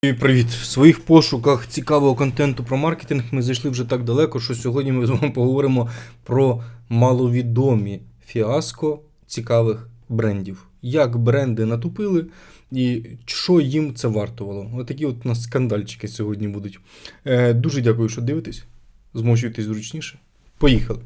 Привіт! В своїх пошуках цікавого контенту про маркетинг ми зайшли вже так далеко, що сьогодні ми з вами поговоримо про маловідомі фіаско цікавих брендів. Як бренди натупили і що їм це вартувало. Отакі от у нас скандальчики сьогодні будуть. Е, дуже дякую, що дивитесь. Змочуйтесь зручніше. Поїхали!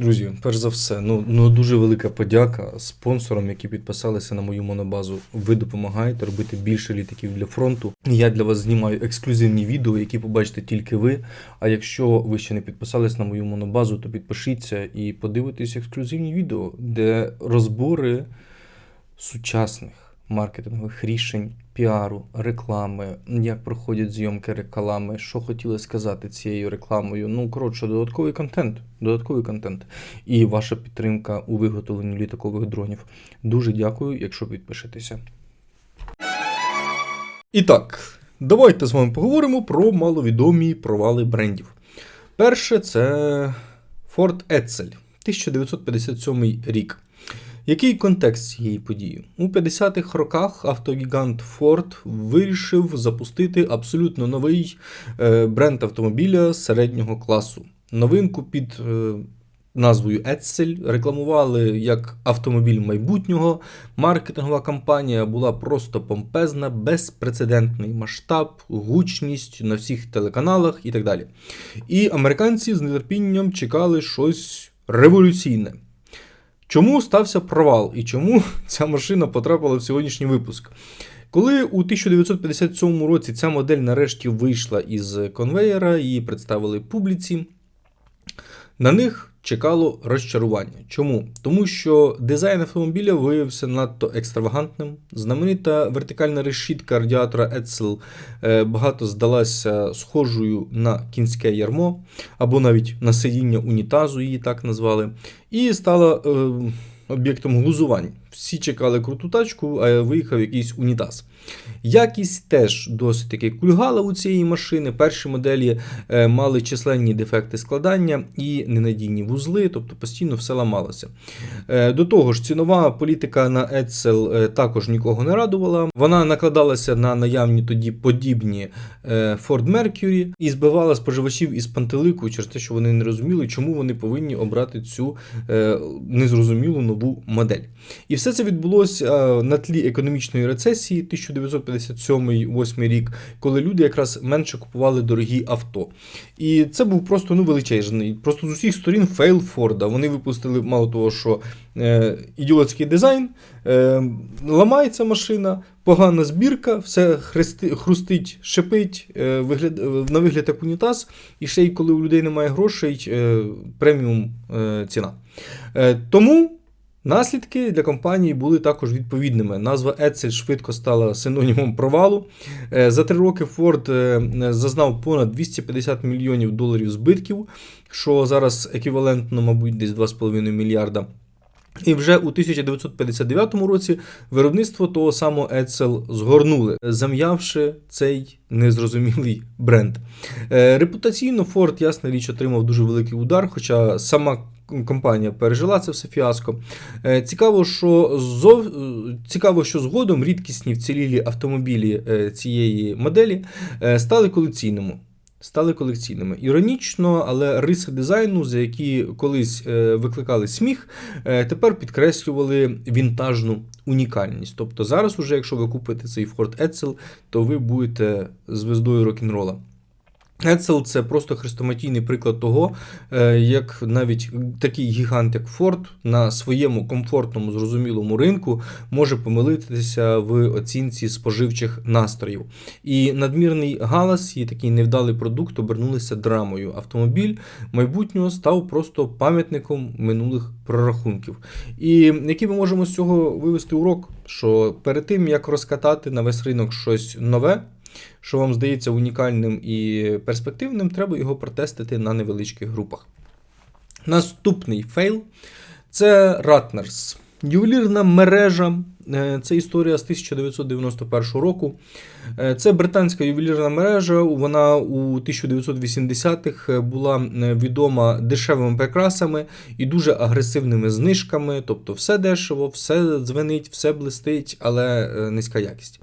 Друзі, перш за все, ну, ну дуже велика подяка спонсорам, які підписалися на мою монобазу. Ви допомагаєте робити більше літаків для фронту. Я для вас знімаю ексклюзивні відео, які побачите тільки ви. А якщо ви ще не підписались на мою монобазу, то підпишіться і подивитесь ексклюзивні відео, де розбори сучасних маркетингових рішень, піару, реклами, як проходять зйомки реклами, що хотіли сказати цією рекламою. Ну, коротше, додатковий контент. Додатковий контент. І ваша підтримка у виготовленні літакових дронів. Дуже дякую, якщо підпишетеся. І так, давайте з вами поговоримо про маловідомі провали брендів. Перше це Ford Edsel, 1957 рік. Який контекст цієї події? У 50-х роках автогігант Ford вирішив запустити абсолютно новий е, бренд автомобіля середнього класу. Новинку під е, назвою Edsel рекламували як автомобіль майбутнього. Маркетингова кампанія була просто помпезна, безпрецедентний масштаб, гучність на всіх телеканалах і так далі. І американці з нетерпінням чекали щось революційне. Чому стався провал і чому ця машина потрапила в сьогоднішній випуск? Коли у 1957 році ця модель нарешті вийшла із конвеєра, її представили публіці, на них чекало розчарування. Чому? Тому що дизайн автомобіля виявився надто екстравагантним. Знаменита вертикальна решітка радіатора Edsel е, багато здалася схожою на кінське ярмо, або навіть на сидіння унітазу, її так назвали, і стала е, об'єктом глузувань. Всі чекали круту тачку, а виїхав якийсь унітаз. Якість теж досить таки кульгала у цієї машини. Перші моделі е, мали численні дефекти складання і ненадійні вузли, тобто постійно все ламалося. Е, до того ж, цінова політика на Edsel е, також нікого не радувала. Вона накладалася на наявні тоді подібні Ford Mercury і збивала споживачів із пантелику через те, що вони не розуміли, чому вони повинні обрати цю незрозумілу нову модель. І все це відбулося е, на тлі економічної рецесії 1957-8 рік, коли люди якраз менше купували дорогі авто. І це був просто ну, величезний. Просто з усіх сторін фейл Форда. Вони випустили мало того, що е, ідіотський дизайн, е, ламається машина, погана збірка, все хрести, хрустить, шипить, е, вигляд, е, на вигляд як унітаз, і ще й коли у людей немає грошей, преміум ціна. Тому. Наслідки для компанії були також відповідними. Назва Edsel швидко стала синонімом провалу. Е, За три роки Ford е, зазнав понад 250 мільйонів доларів збитків, що зараз еквівалентно, мабуть, десь 2,5 мільярда. І вже у 1959 році виробництво того самого Edsel згорнули, зам'явши цей незрозумілий бренд. Е, Репутаційно Ford, ясна річ, отримав дуже великий удар, хоча сама компанія пережила це все фіаско. Е, Цікаво, що зов... цікаво, що згодом рідкісні вцілілі автомобілі е, цієї моделі е, стали колекційними. Стали колекційними. Іронічно, але риси дизайну, за які колись викликали сміх, тепер підкреслювали вінтажну унікальність. Тобто зараз, уже, якщо ви купите цей Ford Edsel, то ви будете звездою рок-н-рола. Edsel – це просто хрестоматійний приклад того, е, як навіть такий гігант, як Ford, на своєму комфортному, зрозумілому ринку може помилитися в оцінці споживчих настроїв. І надмірний галас і такий невдалий продукт обернулися драмою. Автомобіль майбутнього став просто пам'ятником минулих прорахунків. І який ми можемо з цього вивести урок, що перед тим як розкатати на весь ринок щось нове що вам здається унікальним і перспективним, треба його протестити на невеличких групах. Наступний фейл це Ratners. Ювелірна мережа Це історія з 1991 року. Е, Це британська ювелірна мережа. Вона у 1980-х була е, відома дешевими прикрасами і дуже агресивними знижками. Тобто все дешево, все дзвенить, все блистить, але е, низька якість.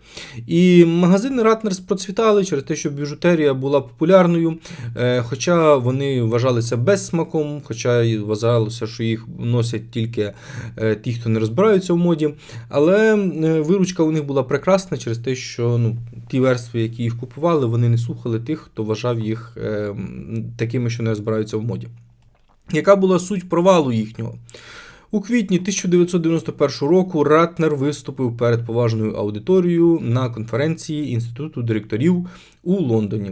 І магазини Ратнерс процвітали через те, що біжутерія була популярною, е, хоча вони вважалися безсмаком, хоча вважалося, що їх носять тільки е, ті, хто не розбираються в моді. Але е, виручка у них була прекрасна через те, що ну, ті верстви, які їх купували, вони не слухали тих, хто вважав їх е, такими, що не розбираються в моді. Яка була суть провалу їхнього? У квітні 1991 року Ратнер виступив перед поважною аудиторією на конференції Інституту директорів у Лондоні.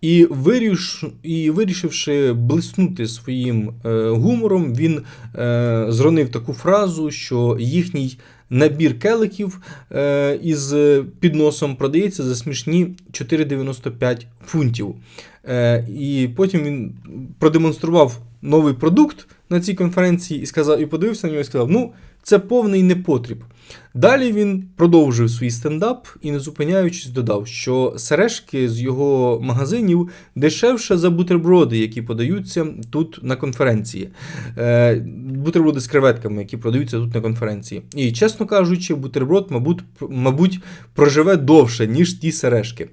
І, виріш, і вирішивши блиснути своїм е, гумором, він е, зронив таку фразу, що їхній набір келиків е, із підносом продається за смішні 4,95 фунтів. Е, і потім він продемонстрував новий продукт на цій конференції і сказав, і подивився на нього і сказав: ну, це повний непотріб. Далі він продовжив свій стендап і, не зупиняючись, додав, що сережки з його магазинів дешевше за бутерброди, які подаються тут на конференції. Е, бутерброди з креветками, які продаються тут на конференції. І, чесно кажучи, бутерброд, мабуть, мабуть, проживе довше, ніж ті сережки.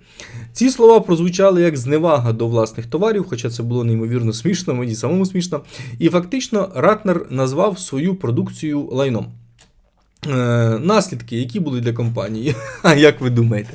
Ці слова прозвучали як зневага до власних товарів, хоча це було неймовірно смішно, мені самому смішно. І фактично Ратнер назвав свою продукцію лайном. Е, наслідки, які були для компанії. Як ви думаєте?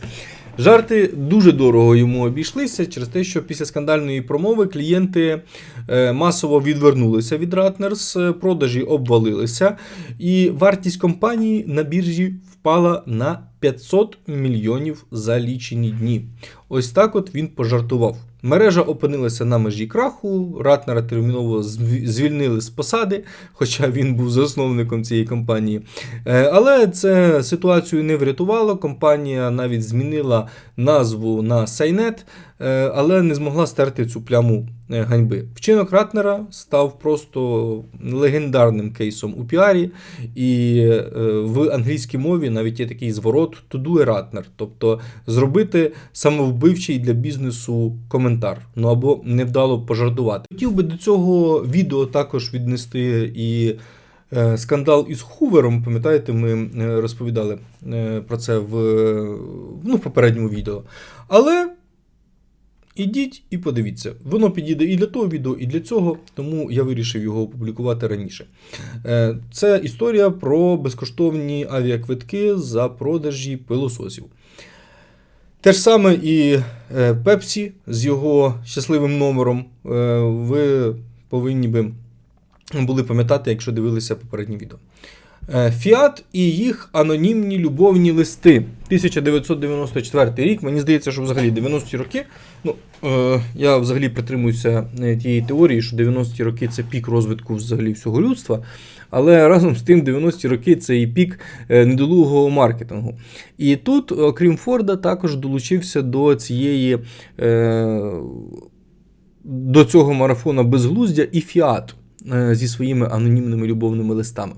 Жарти дуже дорого йому обійшлися через те, що після скандальної промови клієнти е, масово відвернулися від Ратнерс, е, продажі обвалилися, і вартість компанії на біржі впала на 500 мільйонів за лічені дні. Ось так от він пожартував. Мережа опинилася на межі краху, Ратнера терміново звільнили з посади, хоча він був засновником цієї компанії. Е, Але це ситуацію не врятувало. Компанія навіть змінила назву на Сайнет, е, але не змогла стерти цю пляму ганьби. Вчинок Ратнера став просто легендарним кейсом у піарі, і е, в англійській мові навіть є такий зворот to do a Ратнер, тобто зробити самовбивчий для бізнесу коментар, ну або невдало пожартувати. Хотів би до цього відео також віднести і е, скандал із Хувером. Пам'ятаєте, ми е, розповідали е, про це в, е, ну, попередньому відео. Але ідіть і подивіться. Воно підійде і для того відео, і для цього, тому я вирішив його опублікувати раніше. Е, Це історія про безкоштовні авіаквитки за продажі пилососів. Те ж саме і е, Pepsi з його щасливим номером. Е, Ви повинні би були пам'ятати, якщо дивилися попереднє відео. Е, Фіат і їх анонімні любовні листи. 1994 рік. Мені здається, що взагалі 90-ті роки. Ну, е, я взагалі притримуюся е, тієї теорії, що 90-ті роки це пік розвитку взагалі всього людства. Але разом з тим 90-ті роки це і пік е, недолугого маркетингу. І тут, окрім Форда, також долучився до цієї. Е, до цього марафона безглуздя і Фіат зі своїми анонімними любовними листами.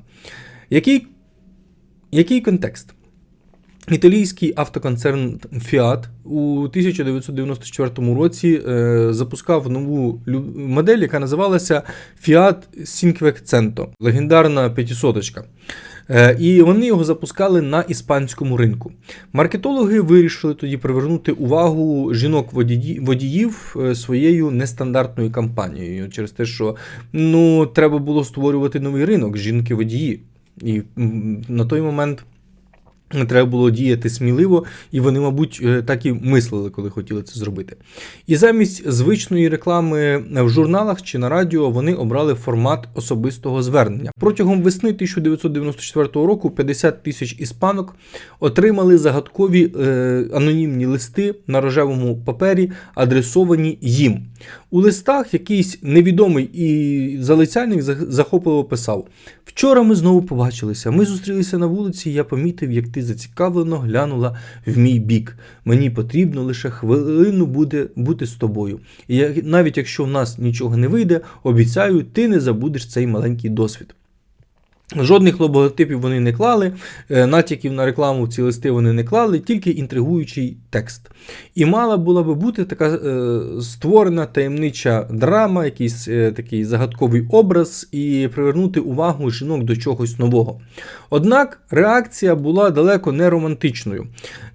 Який, який контекст? Італійський автоконцерн Fiat у 1994 році е, запускав нову модель, яка називалася Fiat Cinquecento, легендарна п'ятисоточка. Е, і вони його запускали на іспанському ринку. Маркетологи вирішили тоді привернути увагу жінок водії- водіїв е, своєю нестандартною кампанією через те, що ну, треба було створювати новий ринок жінки-водії. І на той момент треба було діяти сміливо, і вони, мабуть, е, так і мислили, коли хотіли це зробити. І замість звичної реклами в журналах чи на радіо вони обрали формат особистого звернення. Протягом весни 1994 року 50 тисяч іспанок отримали загадкові е, анонімні листи на рожевому папері, адресовані їм. У листах якийсь невідомий і залицяльник захопливо писав: Вчора ми знову побачилися. Ми зустрілися на вулиці, і я помітив, як ти зацікавлено глянула в мій бік. Мені потрібно лише хвилину буде бути з тобою. І навіть якщо в нас нічого не вийде, обіцяю, ти не забудеш цей маленький досвід. Жодних логотипів вони не клали, е, натяків на рекламу в ці листи вони не клали, тільки інтригуючий текст. І мала була би бути така е, створена таємнича драма, якийсь е, такий загадковий образ, і привернути увагу жінок до чогось нового. Однак реакція була далеко не романтичною.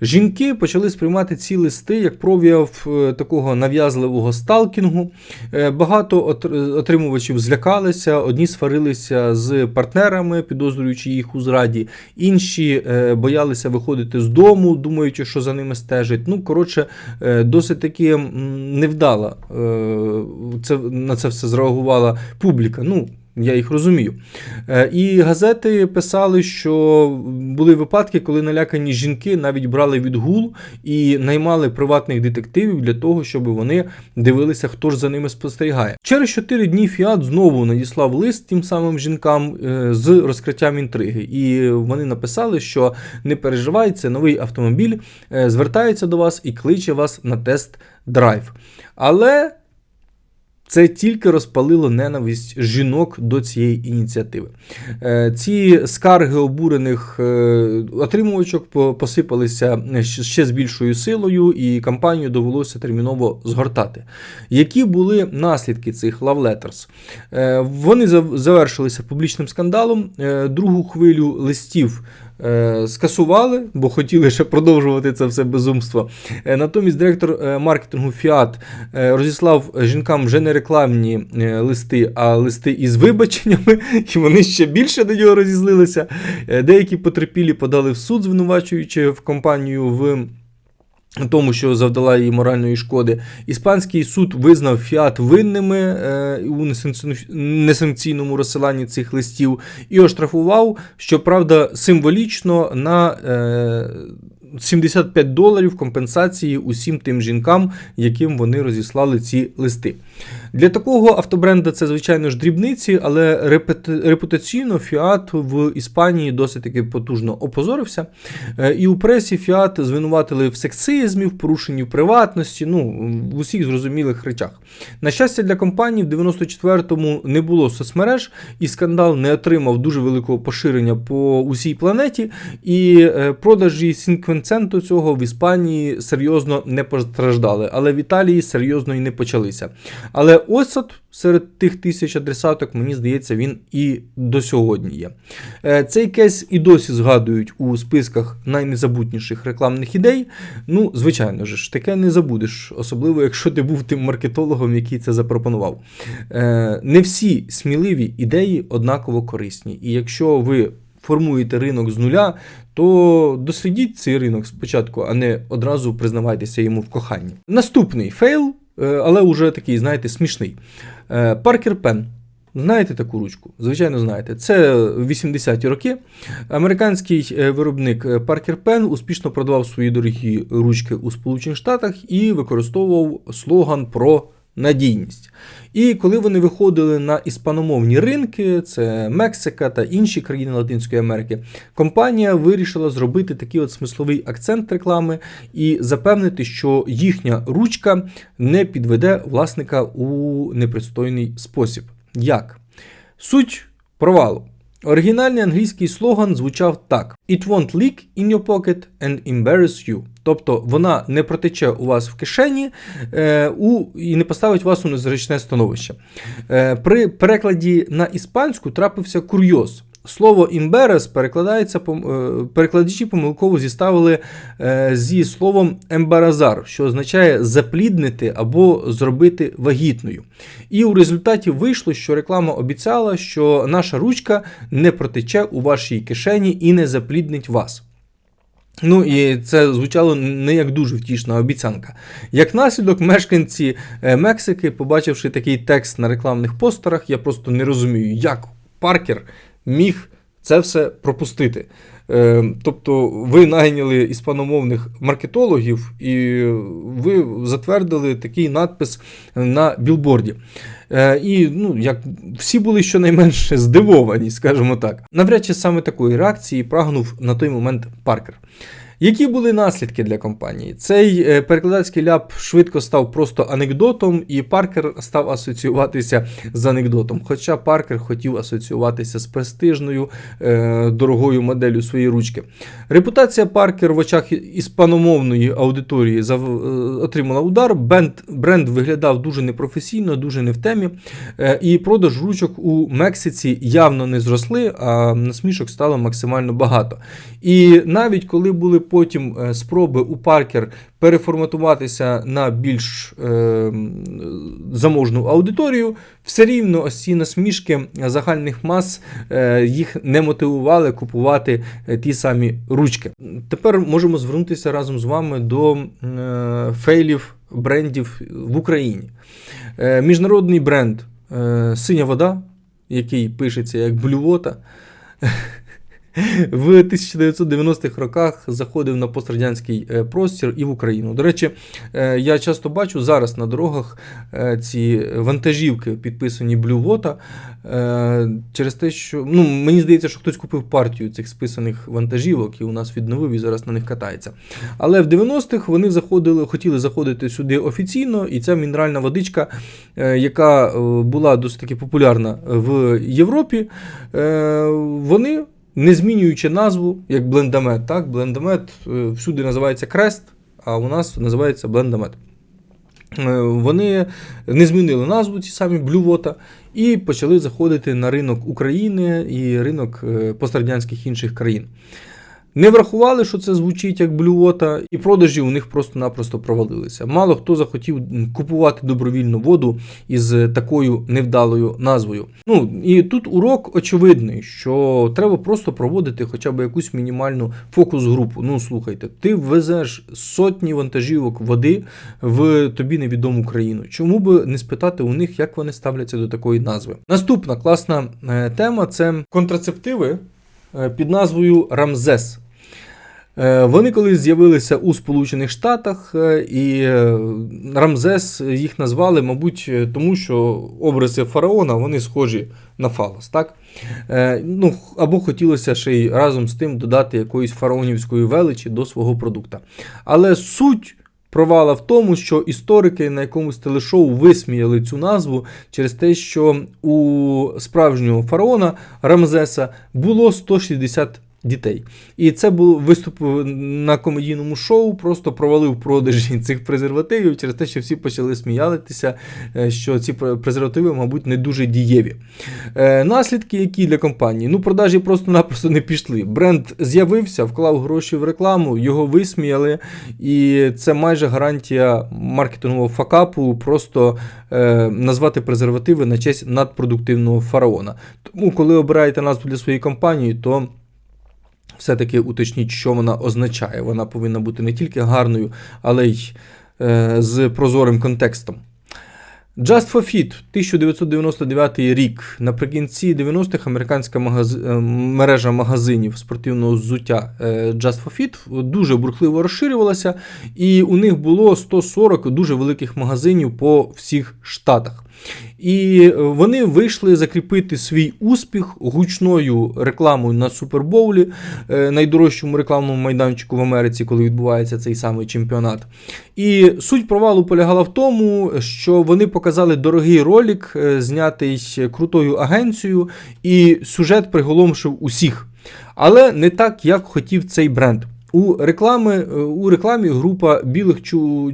Жінки почали сприймати ці листи як прояв е, такого нав'язливого сталкінгу. Е, Багато от- отримувачів злякалися, одні сварилися з партнерами, підозрюючи їх у зраді, інші е, боялися виходити з дому, думаючи, що за ними стежить. Ну, коротше, е, досить таки невдала е, це, на це все зреагувала публіка. Ну, я їх розумію. Е, І газети писали, що були випадки, коли налякані жінки навіть брали відгул і наймали приватних детективів для того, щоб вони дивилися, хто ж за ними спостерігає. Через 4 дні Фіат знову надіслав лист тим самим жінкам е, з розкриттям інтриги. І вони написали, що не переживайте, новий автомобіль е, звертається до вас і кличе вас на тест-драйв. Але це тільки розпалило ненависть жінок до цієї ініціативи. Е, Ці скарги обурених е, отримувачок посипалися ще з більшою силою, і кампанію довелося терміново згортати. Які були наслідки цих? Е, Вони завершилися публічним скандалом. Е, Другу хвилю листів. Е, Скасували, бо хотіли ще продовжувати це все безумство. Е, Натомість директор е, маркетингу е, розіслав жінкам вже не рекламні листи, а листи із вибаченнями, і вони ще більше до нього розізлилися. Деякі потерпілі подали в суд, звинувачуючи в компанію в. Тому, що завдала їй моральної шкоди, іспанський суд визнав Фіат винними е, у несанкційному розсиланні цих листів і оштрафував, щоправда, символічно на е, 75 доларів компенсації усім тим жінкам, яким вони розіслали ці листи. Для такого автобренда це, звичайно ж, дрібниці, але репутаційно Фіат в Іспанії досить таки потужно опозорився. Е, І у пресі Фіат звинуватили в сексизмі, в порушенні приватності, ну, в усіх зрозумілих речах. На щастя, для компанії в 94-му не було соцмереж, і скандал не отримав дуже великого поширення по усій планеті, і е, сінквенценту цього в Іспанії серйозно не постраждали, але в Італії серйозно і не почалися. Але от серед тих тисяч адресаток, мені здається, він і до сьогодні є. Е, Цей кейс і досі згадують у списках найнезабутніших рекламних ідей. Ну, звичайно ж, таке не забудеш, особливо якщо ти був тим маркетологом, який це запропонував. Е, Не всі сміливі ідеї однаково корисні. І якщо ви формуєте ринок з нуля, то дослідіть цей ринок спочатку, а не одразу признавайтеся йому в коханні. Наступний фейл, е, але уже такий, знаєте, смішний. Паркер Пен. Знаєте таку ручку? Звичайно, знаєте. Це 80-ті роки. Американський е, виробник Parker Pen успішно продавав свої дорогі ручки у Сполучених Штатах і використовував слоган про надійність. І коли вони виходили на іспаномовні ринки, це Мексика та інші країни Латинської Америки, компанія вирішила зробити такий от смисловий акцент реклами і запевнити, що їхня ручка не підведе власника у непристойний спосіб. Як? Суть провалу. Оригінальний англійський слоган звучав так: It won't leak in your pocket and embarrass you. Тобто вона не протече у вас в кишені е, у, і не поставить вас у незручне становище. Е, при перекладі на іспанську трапився курйоз. Слово embarrass перекладається е, перекладачі помилково зіставили е, зі словом ембаразар, що означає запліднити або зробити вагітною. І у результаті вийшло, що реклама обіцяла, що наша ручка не протече у вашій кишені і не запліднить вас. Ну і це звучало не як дуже втішна обіцянка. Як наслідок, мешканці е, Мексики, побачивши такий текст на рекламних постерах, я просто не розумію, як Паркер міг це все пропустити. Е, Тобто ви найняли іспаномовних маркетологів і ви затвердили такий надпис на білборді. Е, І ну, як всі були щонайменше здивовані, скажімо так. Навряд чи саме такої реакції прагнув на той момент Паркер. Які були наслідки для компанії? Цей е, перекладацький ляп швидко став просто анекдотом, і Паркер став асоціюватися з анекдотом. Хоча Паркер хотів асоціюватися з престижною е, дорогою моделлю своєї ручки. Репутація Паркер в очах іспаномовної аудиторії е, отримала удар. Бренд, бренд виглядав дуже непрофесійно, дуже не в темі. І продаж ручок у Мексиці явно не зросли, а насмішок стало максимально багато. І навіть коли були потім е, спроби у Паркер переформатуватися на більш е, заможну аудиторію, все рівно ось ці насмішки загальних мас е, їх не мотивували купувати е, ті самі ручки. Тепер можемо звернутися разом з вами до е, фейлів брендів в Україні. Е, міжнародний бренд е, Синя вода, який пишеться як блювота. В 1990-х роках заходив на пострадянський е, простір і в Україну. До речі, е, я часто бачу зараз на дорогах е, ці вантажівки, підписані Блювота, через те, що ну, мені здається, що хтось купив партію цих списаних вантажівок і у нас відновив і зараз на них катається. Але в 90-х вони заходили, хотіли заходити сюди офіційно, і ця мінеральна водичка, яка була досить таки популярна в Європі, вони не змінюючи назву, як блендамет, так, блендамет е, всюди називається крест, а у нас називається блендамет. Е, Вони не змінили назву, ці самі блювота, і почали заходити на ринок України і ринок е, пострадянських інших країн. Не врахували, що це звучить як блювота, і продажі у них просто-напросто провалилися. Мало хто захотів купувати добровільну воду із такою невдалою назвою. Ну і тут урок очевидний, що треба просто проводити хоча б якусь мінімальну фокус-групу. Ну слухайте, ти везеш сотні вантажівок води в тобі невідому країну. Чому би не спитати у них, як вони ставляться до такої назви? Наступна класна е, тема це контрацептиви е, під назвою Рамзес. Е, Вони колись з'явилися у Сполучених Штатах, е, і е, Рамзес їх назвали, мабуть, тому що обриси фараона вони схожі на фалос. Так? Ну, або хотілося ще й разом з тим додати якоїсь фараонівської величі до свого продукта. Але суть провала в тому, що історики на якомусь телешоу висміяли цю назву через те, що у справжнього фараона Рамзеса було 160 дітей. І це був виступ на комедійному шоу, просто провалив продажі цих презервативів через те, що всі почали сміятися, е, що ці презервативи, мабуть, не дуже дієві. Е, Наслідки, які для компанії? Ну, продажі просто-напросто не пішли. Бренд з'явився, вклав гроші в рекламу, його висміяли, і це майже гарантія маркетингового факапу, просто е, назвати презервативи на честь надпродуктивного фараона. Тому, коли обираєте назву для своєї компанії, то все-таки уточніть, що вона означає. Вона повинна бути не тільки гарною, але й е, з прозорим контекстом. Just for Fit, 1999 рік. Наприкінці 90-х американська магаз... е, мережа магазинів спортивного взуття е, Just for Fit дуже бурхливо розширювалася, і у них було 140 дуже великих магазинів по всіх штатах. І е, вони вийшли закріпити свій успіх гучною рекламою на Супербоулі, е, найдорожчому рекламному майданчику в Америці, коли відбувається цей самий чемпіонат. І суть провалу полягала в тому, що вони показали дорогий ролик, е, знятий крутою агенцією, і сюжет приголомшив усіх. Але не так, як хотів цей бренд. У реклами, е, у рекламі група білих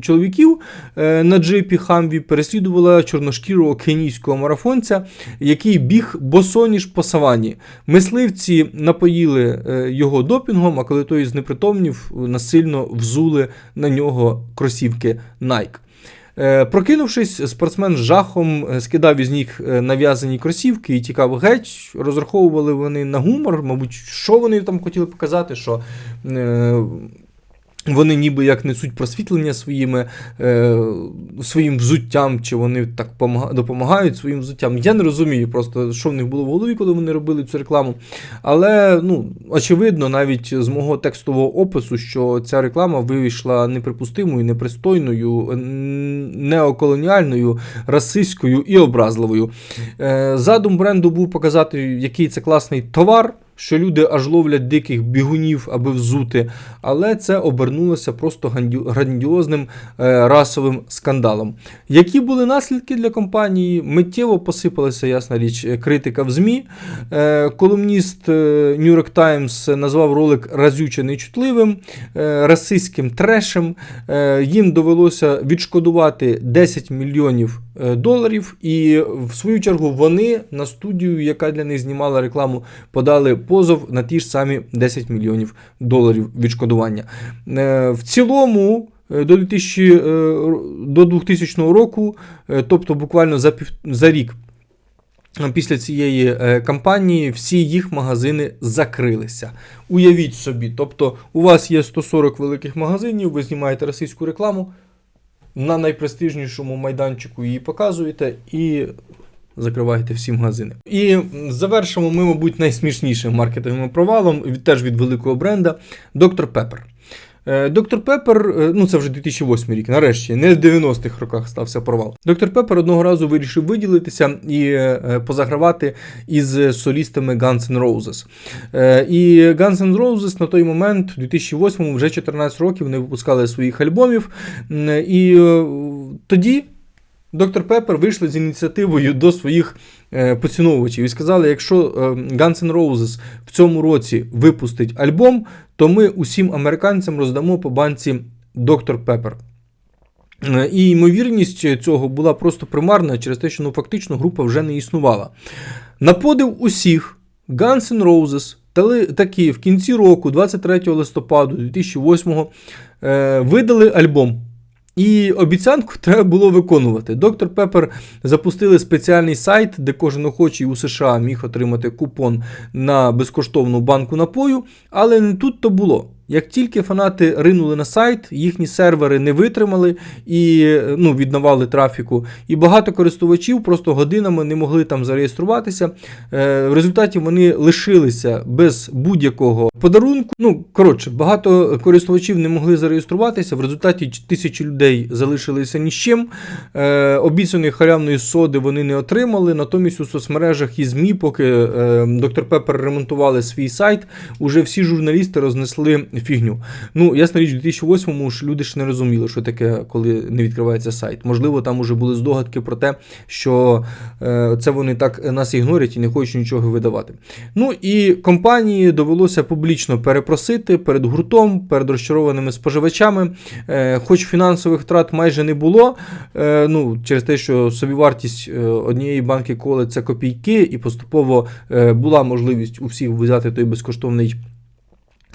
чоловіків е, на джипі Хамві переслідувала чорношкірого кенійського марафонця, який біг босоніж по савані. Мисливці напоїли е, його допінгом, а коли той знепритомнів, насильно взули на нього кросівки Nike. Е, Прокинувшись, спортсмен з жахом е, скидав із ніг е, нав'язані кросівки і тікав геть. Розраховували вони на гумор, мабуть, що вони там хотіли показати, що вони ніби як несуть просвітлення своїми, е, своїм взуттям, чи вони так допомагають своїм взуттям. Я не розумію просто, що в них було в голові, коли вони робили цю рекламу. Але ну, очевидно, навіть з мого текстового опису, що ця реклама вийшла неприпустимою, непристойною, неоколоніальною, расистською і образливою. Е, Задум бренду був показати, який це класний товар. Що люди аж ловлять диких бігунів, аби взути, але це обернулося просто грандіозним е, расовим скандалом. Які були наслідки для компанії? Миттєво посипалася, ясна річ, критика в ЗМІ. Е, Колумніст е, New York Times назвав ролик разюче нечутливим, расистським трешем. Їм довелося відшкодувати 10 мільйонів доларів, і в свою чергу вони на студію, яка для них знімала рекламу, подали позов на ті ж самі 10 мільйонів доларів відшкодування. Е, В цілому. е, До 2000, е, до 2000 року, тобто буквально за, пів, за рік після цієї кампанії, всі їх магазини закрилися. Уявіть собі, тобто у вас є 140 великих магазинів, ви знімаєте російську рекламу, на найпрестижнішому майданчику її показуєте і закриваєте всі магазини. І завершимо ми, мабуть, найсмішнішим маркетинговим провалом, теж від великого бренда Dr. Pepper. Е, Доктор Пеппер, е, ну це вже 2008 рік, нарешті, не в 90-х роках стався провал. Доктор Пеппер одного разу вирішив виділитися і е, позагравати із солістами Guns N' Roses. І Guns N' Roses на той момент, у 2008 вже 14 років, не випускали своїх альбомів. І тоді Доктор Пеппер вийшли з ініціативою до своїх е, поціновувачів і сказали: якщо е, Guns N' Roses в цьому році випустить альбом, то ми усім американцям роздамо по банці Доктор Пеппер. Е, І ймовірність цього була просто примарна через те, що ну, фактично група вже не існувала. На подив усіх, Guns N' Roses таки в кінці року, 23 листопаду 2008 е, видали альбом. І обіцянку треба було виконувати. Доктор Пепер запустили спеціальний сайт, де кожен охочий у США міг отримати купон на безкоштовну банку напою, але не тут то було. Як тільки фанати ринули на сайт, їхні сервери не витримали і ну, віднавали трафіку, і багато користувачів просто годинами не могли там зареєструватися. Е, в результаті вони лишилися без будь-якого подарунку. Ну, коротше, багато користувачів не могли зареєструватися. В результаті тисячі людей залишилися ні з чим. Е, обіцяної халявної соди вони не отримали. Натомість у соцмережах і ЗМІ, поки е, доктор Пеппер ремонтували свій сайт, уже всі журналісти рознесли фігню. Ну, ясна річ, у 2008-му ж люди ж не розуміли, що таке, коли не відкривається сайт. Можливо, там уже були здогадки про те, що е, це вони так нас ігнорять і не хочуть нічого видавати. Ну і компанії довелося публічно перепросити перед гуртом, перед розчарованими споживачами. Е, хоч фінансових втрат майже не було, е, ну, через те, що собівартість однієї банки коли це копійки, і поступово була можливість у всіх взяти той безкоштовний.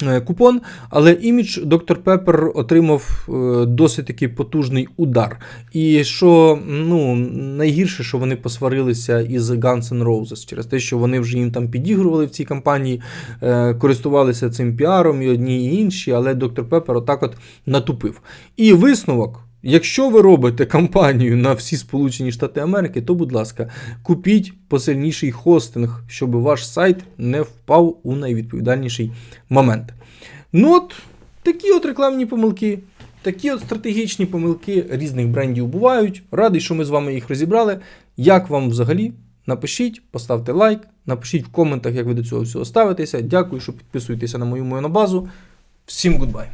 Е, Купон, але імідж Доктор Пеппер отримав е, досить такий потужний удар. І що ну, найгірше, що вони посварилися із Guns N' Roses через те, що вони вже їм там підігрували в цій кампанії, е, користувалися цим піаром і одні і інші, але Доктор Пеппер отак от натупив. І висновок. Якщо ви робите кампанію на всі Сполучені Штати Америки, то, будь ласка, купіть посильніший хостинг, щоб ваш сайт не впав у найвідповідальніший момент. Ну от такі от рекламні помилки, такі от стратегічні помилки різних брендів бувають. Радий, що ми з вами їх розібрали. Як вам взагалі? Напишіть, поставте лайк, напишіть в коментах, як ви до цього всього ставитеся. Дякую, що підписуєтеся на мою монобазу. Всім гудбай!